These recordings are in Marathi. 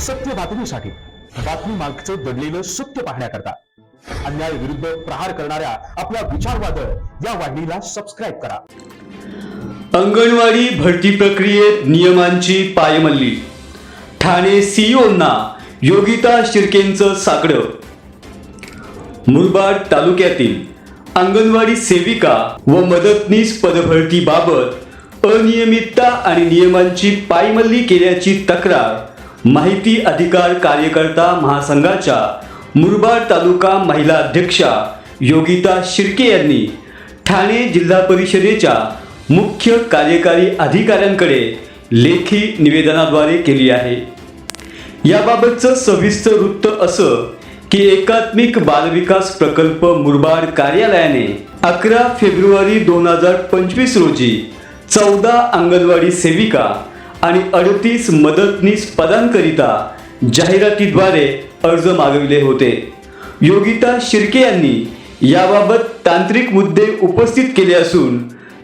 सत्य बातमीसाठी बातमी मागचं दडलेलं सत्य पाहण्याकरता अन्याय विरुद्ध प्रहार करणाऱ्या आपल्या विचारवादळ या वाहिनीला सबस्क्राईब करा. अंगणवाडी भरती प्रक्रियेत नियमांची पायमल्ली. ठाणे सीईओंना योगिता शिर्केंचं साकडं. मुरबाड तालुक्यातील अंगणवाडी सेविका व मदतनीस पदभरतीबाबत अनियमितता आणि नियमांची पायमल्ली केल्याची तक्रार माहिती अधिकार कार्यकर्ता महासंघाच्या मुरबाड तालुका महिला अध्यक्षा योगिता शिर्के यांनी ठाणे जिल्हा परिषदेच्या मुख्य कार्यकारी अधिकाऱ्यांकडे लेखी निवेदनाद्वारे केली आहे. याबाबतचं सविस्तर वृत्त असं की एकात्मिक बालविकास प्रकल्प मुरबाड कार्यालयाने अकरा फेब्रुवारी दोन हजार पंचवीस रोजी चौदा अंगणवाडी सेविका आणि अडतीस मदतनीस पदांकरिता जाहिरातीद्वारे अर्ज मागविले होते. योगिता शिर्के यांनी याबाबत तांत्रिक मुद्दे उपस्थित केले असून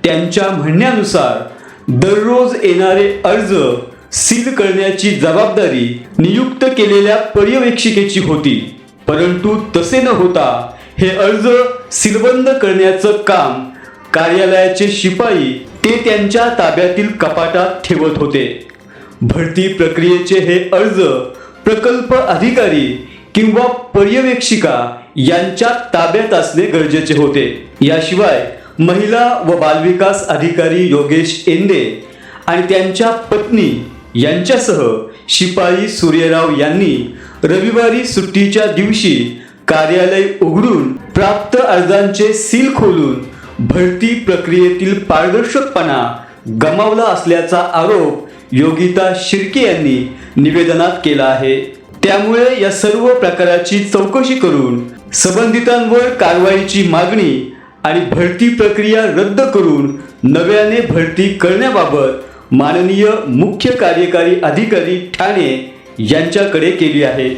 त्यांच्या म्हणण्यानुसार दररोज येणारे अर्ज सील करण्याची जबाबदारी नियुक्त केलेल्या पर्यवेक्षिकेची होती. परंतु तसे न होता हे अर्ज सीलबंद करण्याचं काम कार्यालयाचे शिपाई ते त्यांच्या ताब्यातील कपाटात ठेवत होते. भरती प्रक्रियेचे हे अर्ज प्रकल्प अधिकारी किंवा पर्यवेक्षिका यांच्या ताब्यात असणे गरजेचे होते. याशिवाय महिला व बालविकास अधिकारी योगेश एंदे आणि त्यांच्या पत्नी यांच्यासह शिपाई सूर्यराव यांनी रविवारी सुट्टीच्या दिवशी कार्यालय उघडून प्राप्त अर्जांचे सील खोलून भरती प्रक्रियेतील पारदर्शकपणा गमावला असल्याचा आरोप योगिता शिर्के यांनी निवेदनात केला आहे. त्यामुळे या सर्व प्रकाराची चौकशी करून संबंधितांवर कारवाईची मागणी आणि भरती प्रक्रिया रद्द करून नव्याने भरती करण्याबाबत माननीय मुख्य कार्यकारी अधिकारी ठाणे यांच्याकडे केली आहे.